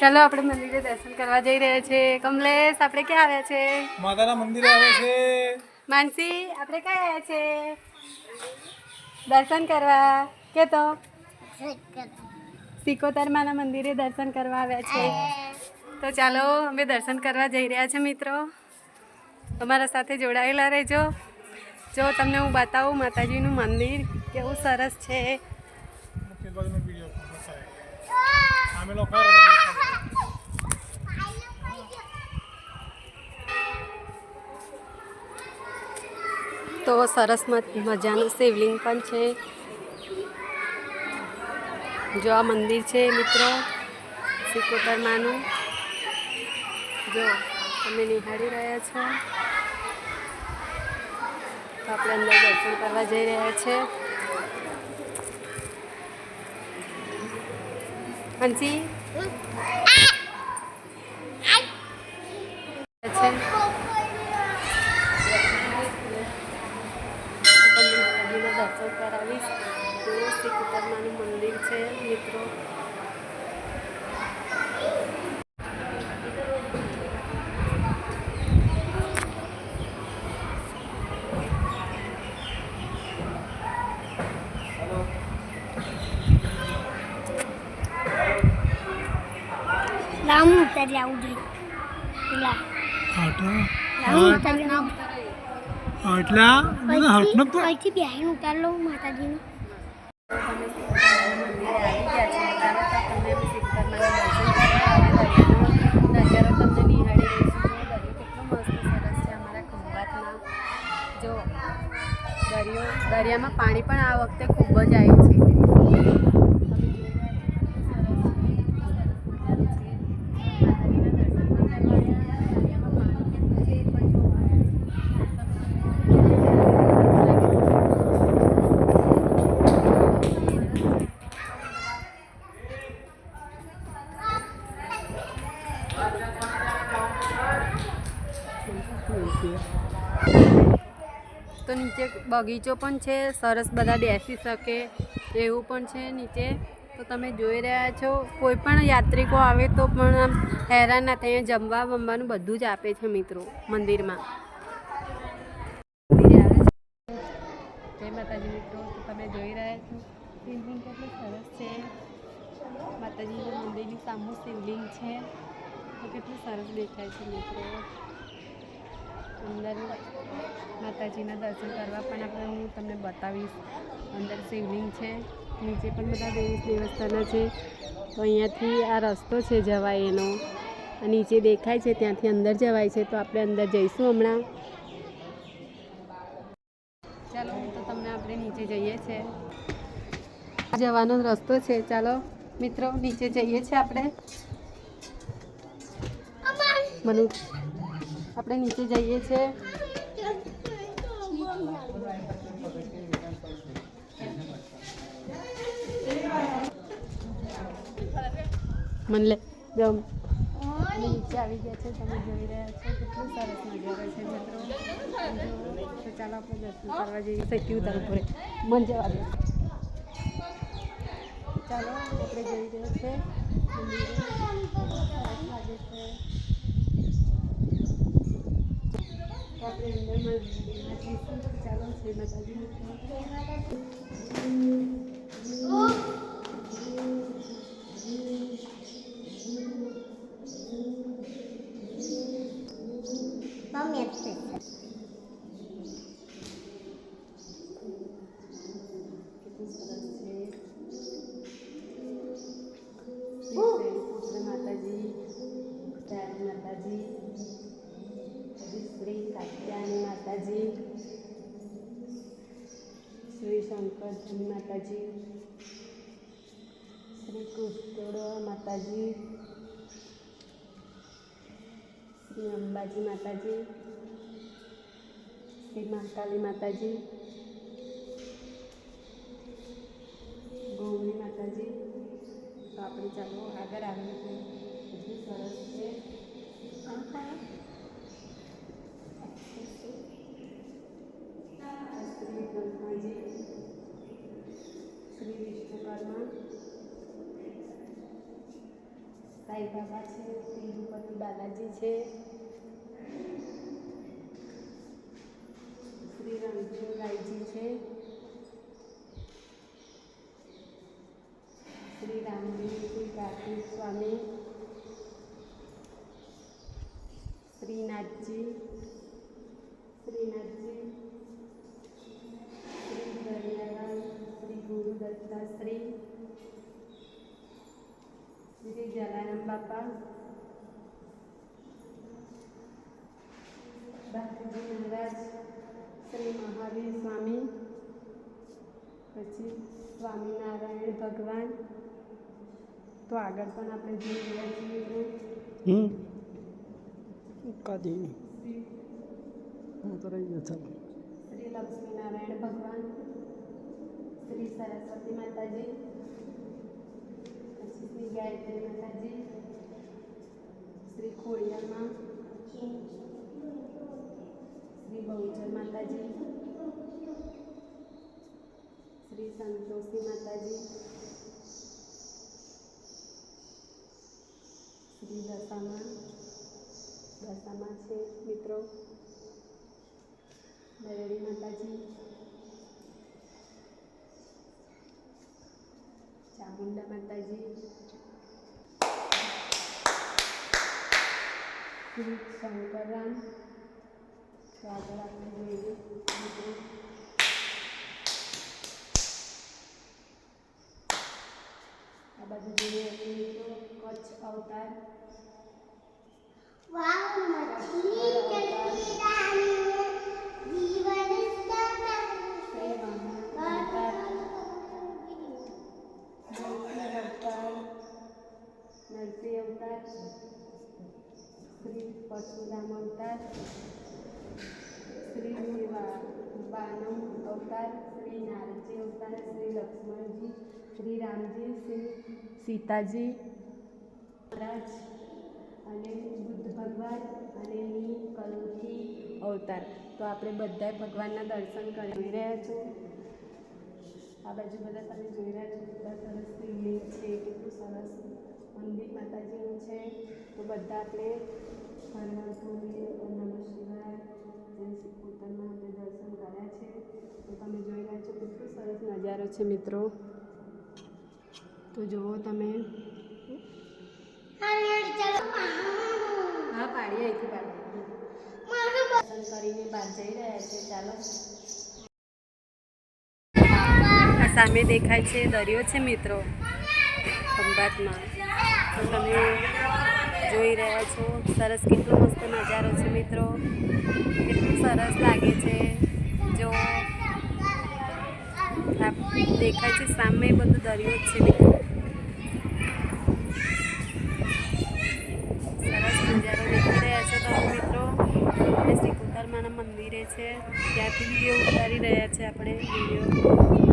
ચાલો આપણે મંદિરે દર્શન કરવા જઈ રહ્યા છે. કમલેશ આપણે ક્યાં આવ્યા છે? માતાના મંદિરે આવ્યા છે. માનસી આપણે ક્યાં આવ્યા છે? દર્શન કરવા. કે તો? સિકોતર માના મંદિરે દર્શન કરવા આવ્યા છે. તો ચાલો અમે દર્શન કરવા જઈ રહ્યા છે મિત્રો. તમારા સાથે જોડાયેલા રહેજો. જો તમને હું બતાવું માતાજીનું મંદિર કેવું સરસ છે. તો સરસ મજાનું શિવલિંગ પણ છે. જો આ મંદિર છે મિત્રો સિકોતર માનું જો તમે નિહાળી રહ્યા છો. તો આપણે અંદર દર્શન કરવા જઈ રહ્યા છે. હંસી શ્રી મંદિર છે મિત્રો. રામ ઉતારી આવું જોઈએ પેલા. રામ ઉતરી આવું આટલા ના હાથનો તો અહીંથી બેહીને ઉતાર લઉં માતાજીનો. દરિયામાં પાણી પણ આ વખતે ખૂબ જ આવ્યું છે. બગીચો પણ છે, સરસ બધા બેસી શકે એવું પણ છે નીચે. તો તમે જોઈ રહ્યા છો, કોઈ પણ યાત્રિકો આવે તો પણ આમ હેરાન ના થાય જમવા બમવાનું બધું જ આપે છે મિત્રો મંદિરમાં. જય માતાજી મિત્રો તમે જોઈ રહ્યા છો શિવલિંગ કેટલું સરસ છે. માતાજીના મંદિરની સામું શિવલિંગ છે. તો કેટલું સરસ દેખાય છે મિત્રો. અંદર માતાજીના દર્શન કરવા પણ આપણે હું તમને બતાવીશ. અંદર શિવલિંગ છે નીચે પણ બધા દેવી દેવસ્થાના છે. તો અહીંયાથી આ રસ્તો છે જવાય એનો નીચે દેખાય છે ત્યાંથી અંદર જવાય છે તો આપણે અંદર જઈશું હમણાં. ચાલો હું તો તમને આપણે નીચે જઈએ છે. જવાનો રસ્તો છે. ચાલો મિત્રો નીચે જઈએ છીએ આપણે. મનુ આપણે નીચે જઈએ છીએ મન લે બે નીચે આવી ગયા છે તમે જોઈ રહ્યા છો. કેટલું સરસ નજારો છે મિત્રો તો ચાલો આપણે દર્શન કરવા જઈએ સૈથી ઉતાર ઉપર મન જવા દે ચાલો આપણે જઈ રહ્યા છે ચાલો શ્રી માતાજી માતાજી. શ્રી કાત્યાયની માતાજી. શ્રી શંકરજી માતાજી. શ્રી કૃષ્ણ માતાજી. શ્રી અંબાજી માતાજી. શ્રી મહાકાલી માતાજી. ગૌરી માતાજી. તો આપણે ચાલો આગળ આવીએ. છીએ સરસ છે શ્રી બ્રહ્માજી શ્રી વિશ્વકર્મા સાઈ બાબા છે તિરુપતિ બાલાજી છે. શ્રી રણછોડરાયજી છે. શ્રી રામદેવજી કાર્તિક સ્વામી. શ્રીનાથજી. શ્રીનાથજી. શ્રી દરિયાલાલ શ્રી ગુરુ શ્રી શ્રી જલારામ બાપા બાપુજી મહારાજ શ્રી મહાવીર સ્વામી પછી સ્વામિનારાયણ ભગવાન તો આગળ પણ આપણે જોઈ રહ્યા છીએ તો હું તો રહી ગયો ચાલો શ્રી લક્ષ્મીનારાયણ ભગવાન શ્રી સરસ્વતી માતાજી શ્રી ગાયત્રી માતાજી શ્રી ખોડિયામાં શ્રી બહુચર માતાજી શ્રી સંતોષી માતાજી શ્રી દશામાં દશામાં છે મિત્રો દયાળી માતાજી ચામુંડા માતાજી શ્રી શંકરરામ તો આગળ આપણે જોઈએ મિત્રો આ બાજુ જોઈએ છીએ મિત્રો કચ્છ અવતાર વાવ મછલી શ્રી અવતાર શ્રી બાનમ અવતાર શ્રી નારજી અવતાર શ્રી લક્ષ્મણજી શ્રી રામજી શ્રી સીતાજી મહારાજ અને બુદ્ધ ભગવાન અને ની કરુથી અવતાર. તો આપણે બધા ભગવાનના દર્શન કરી રહ્યા છો. આ બાજુ બધા તમે જોઈ રહ્યા છો બધા સરસ શિવલિંગ છે, કેટલું સરસ મંદિર માતાજીનું છે. તો બધા આપણે હરહર નમઃ શિવાય આપણે દર્શન કર્યા છે. તમે જોઈ રહ્યા છો કેટલું સરસ નજારો છે મિત્રો. તો જુઓ તમે. હા, પાડી, અહીંથી પાડી. દર્શન કરીને બહાર જઈ રહ્યા છે. ચાલો. સામે દેખાય છે દરિયો છે મિત્રો. ખંભાતમાં. તો તમે જોઈ રહ્યા છો. સરસ, કેટલો મસ્ત નજારો છે મિત્રો. કેટલું સરસ લાગે છે. જો દેખાય છે સામે બધું દરિયો જ છે મિત્રો. સરસ નજારો દેખી રહ્યા છો તમે મિત્રો. કુતરમાના મંદિરે છે. ત્યાંથી વીડિયો ઉતારી રહ્યા છે આપણે વીડિયો